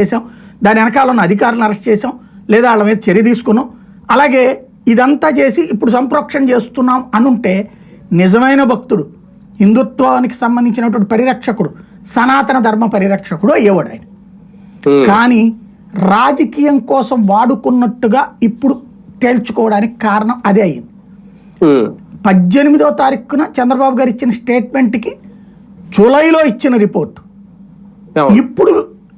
చేసాం దాని వెనకాల ఉన్న అధికారులను అరెస్ట్ చేసాం లేదా వాళ్ళ మీద చర్య తీసుకున్నాం. అలాగే ఇదంతా చేసి ఇప్పుడు సంప్రోక్షణ చేస్తున్నాం అనుంటే నిజమైన భక్తుడు హిందుత్వానికి సంబంధించినటువంటి పరిరక్షకుడు సనాతన ధర్మ పరిరక్షకుడు అయ్యేవాడు ఆయన. కానీ రాజకీయం కోసం వాడుకున్నట్టుగా ఇప్పుడు తేల్చుకోవడానికి కారణం అదే అయ్యింది. ఉమ్, పద్దెనిమిదో తారీఖున చంద్రబాబు గారు ఇచ్చిన స్టేట్మెంట్కి జూలైలో ఇచ్చిన రిపోర్ట్. ఇప్పుడు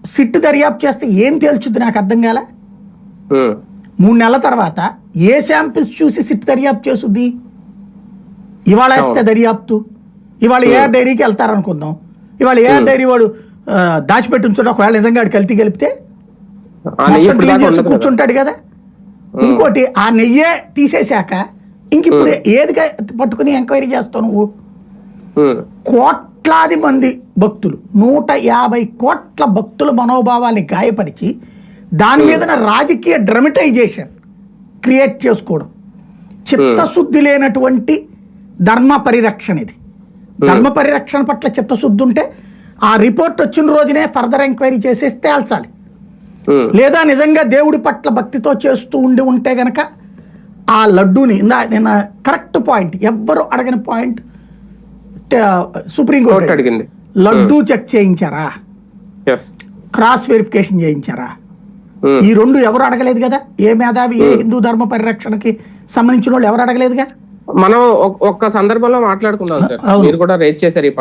సిట్ దర్యాప్తు చేస్తే ఏం తేల్చుద్ది నాకు అర్థం కాల? మూడు నెలల తర్వాత ఏ శాంపిల్స్ చూసి సిట్ దర్యాప్తు చేసుద్ది ఇవాళ వేస్తే దర్యాప్తు. ఇవాళ ఏఆర్ డైరీకి వెళ్తారనుకుందాం. ఇవాళ ఏఆర్ డైరీ వాడు ఆ, దాచిపెట్టి ఉంచుంటే ఒకవేళ నిజంగా వాడు ఉండదు కదా. కూర్చుంటాడు కదా. ఇంకోటి ఆ నెయ్యే తీసేశాక ఇంక ఇప్పుడు ఏది పట్టుకుని ఎంక్వైరీ చేస్తావు నువ్వు? కోట్లాది మంది భక్తులు. నూట యాభై కోట్ల భక్తుల మనోభావాల్ని గాయపరిచి దాని మీద రాజకీయ డ్రమటైజేషన్ క్రియేట్ చేసుకోవడం. చిత్తశుద్ధి లేనటువంటి ధర్మ పరిరక్షణ ఇది. ధర్మ పరిరక్షణ పట్ల చిత్తశుద్ధి ఉంటే ఆ రిపోర్ట్ వచ్చిన రోజునే ఫర్దర్ ఎంక్వైరీ చేసేసి తేల్చాలి. లేదా నిజంగా దేవుడి పట్ల భక్తితో చేస్తూ ఉండి ఉంటే గనక ఆ లడ్డూని ఇందా నిన్న కరెక్ట్ పాయింట్ ఎవ్వరు అడగని పాయింట్ సుప్రీంకోర్టు కోర్టు అడిగింది. లడ్డూ చెక్ చేయించారా? క్రాస్ వెరిఫికేషన్ చేయించారా? ఉమ్, ఈ రెండు ఎవరు అడగలేదు కదా? ఏ మేధావి ఏ హిందూ ధర్మ పరిరక్షణకి సంబంధించిన వాళ్ళు ఎవరు అడగలేదుగా మనం ఒక్- ఒక్క సందర్భంలో మాట్లాడుకుందాం సార్. మీరు కూడా రేట్ చేశారు